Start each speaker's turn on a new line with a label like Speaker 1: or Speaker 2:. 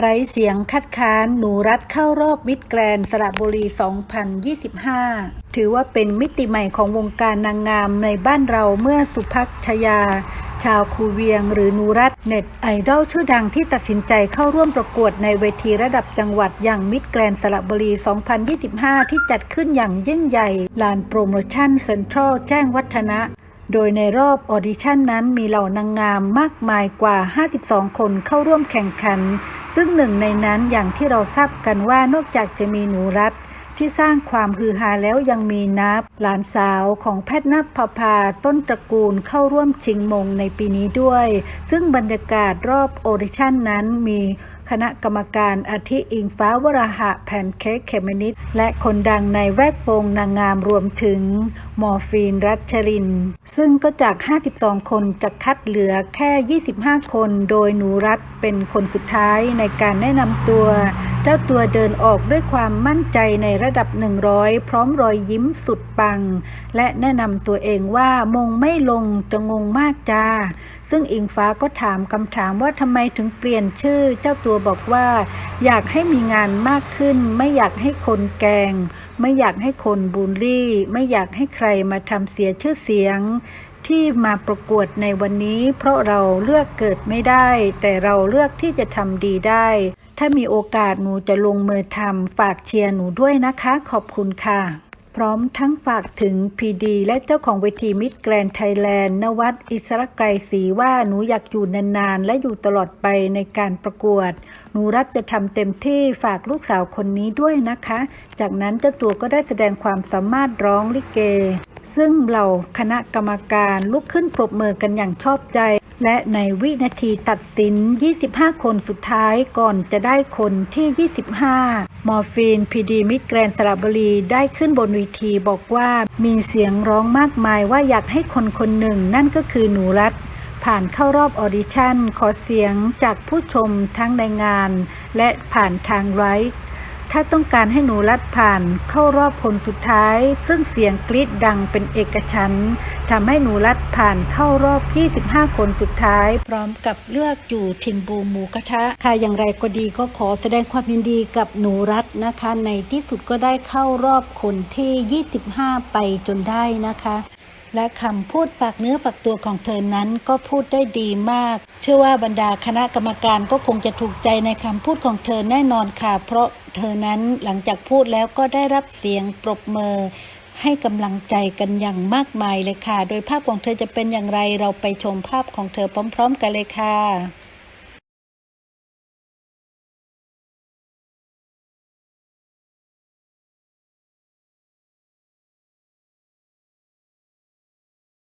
Speaker 1: ไร้เสียงคัดค้านหนูรัฐเข้ารอบมิดแกรนสระบุรี 2025 ถือว่าเป็นมิติใหม่ของวงการนางงามในบ้านเราเมื่อสุภักชยา ชาวคูเวียงหรือนูรัตเน็ตไอดอลชื่อดังที่ตัดสินใจเข้าร่วมประกวดในเวทีระดับจังหวัดอย่างมิดแกรนสระบุรี 2025 ที่จัดขึ้นอย่างยิ่งใหญ่ ลานโปรโมชั่นเซ็นทรัลแจ้งวัฒนะโดยในรอบออดิชั่นนั้นมีเหล่านางงามมากมายกว่า 52 คนเข้าร่วมแข่งขัน ซึ่งหนึ่งในนั้นอย่างที่เราทราบกันว่านอกจากจะมีหนูรัฐที่สร้างความฮือฮาแล้วยังมีนับ หลานสาวของแพทย์นับพภาต้นตระกูลเข้าร่วมชิงมงในปีนี้ด้วย ซึ่งบรรยากาศรอบออดิชั่นนั้นมีคณะกรรมการอาทิอิงฟ้าวราหะแพนเค้กเขมนิดและคนดังในแวดวงนางงามรวมถึงมอร์ฟีนรัชริน ซึ่งก็จาก 52 คนจะคัดเหลือแค่ 25 คน โดยหนูรัฐเป็นคนสุดท้ายในการแนะนำตัว เจ้าตัวเดินออกด้วยความมั่นใจในระดับ 100 พร้อมรอยยิ้มสุดปัง และแนะนำตัวเองว่ามงไม่ลงจะงงมากจ้า ซึ่งอิงฟ้าก็ถามคำถามว่าทำไมถึงเปลี่ยนชื่อเจ้าตัวบอกว่า อยากให้มีงานมากขึ้น ไม่อยากให้คนแกง ไม่อยากให้คนบูลลี่ ไม่อยากให้ใครมาทำเสียชื่อเสียง ที่มาประกวดในวันนี้ เพราะเราเลือกเกิดไม่ได้ แต่เราเลือกที่จะทำดีได้ ถ้ามีโอกาสหนูจะลงมือทำฝากเชียร์หนูด้วยนะคะ ขอบคุณค่ะ พร้อมทั้งฝากถึงพีดีและเจ้าของเวทีมิดแกรนไทยแลนด์นวัดอิสระไกรศรีว่าหนูอยากอยู่นานๆ และอยู่ตลอดไปในการประกวด หนูรัฐจะทำเต็มที่ฝากลูกสาวคนนี้ด้วยนะคะ จากนั้นเจ้าตัวก็ได้แสดงความสามารถร้องลิเก ซึ่งเหล่าคณะกรรมการลุกขึ้นปรบมือกันอย่างชอบใจ และในวินาทีตัดสิน 25 คนสุดท้ายก่อนจะได้คนที่ 25 มอร์ฟีนพีดีมิดแกรนสระบุรีได้ขึ้นบนเวทีบอกว่ามีเสียงร้องมากมายว่าอยากให้คนคนหนึ่งนั่นก็คือหนูรัฐผ่านเข้ารอบออดิชั่น ขอเสียงจากผู้ชมทั้งในงาน และผ่านทางไลฟ์ ถ้าต้องการให้หนูรัดผ่านเข้ารอบคนสุดท้าย ซึ่งเสียงกรีดดังเป็นเอกฉันทำให้หนูรัดผ่านเข้ารอบ 25 คนสุดท้าย พร้อมกับเลือกอยู่ทินบูหมูกระทะค่ะอย่างไรก็ดีก็ขอแสดงความยินดีกับหนูรัดนะคะ ในที่สุดก็ได้เข้ารอบคนที่ 25 ไปจนได้นะคะ และคำพูดฝากเนื้อฝากตัวของเธอนั้นก็พูดได้ดีมาก เชื่อว่าบรรดาคณะกรรมการก็คงจะถูกใจในคำพูดของเธอแน่นอนค่ะ เพราะเธอนั้นหลังจากพูดแล้วก็ได้รับเสียงปรบมือให้กำลังใจกันอย่างมากมายเลยค่ะ โดยภาพของเธอจะเป็นอย่างไรเราไปชมภาพของเธอพร้อม ๆ กันเลยค่ะ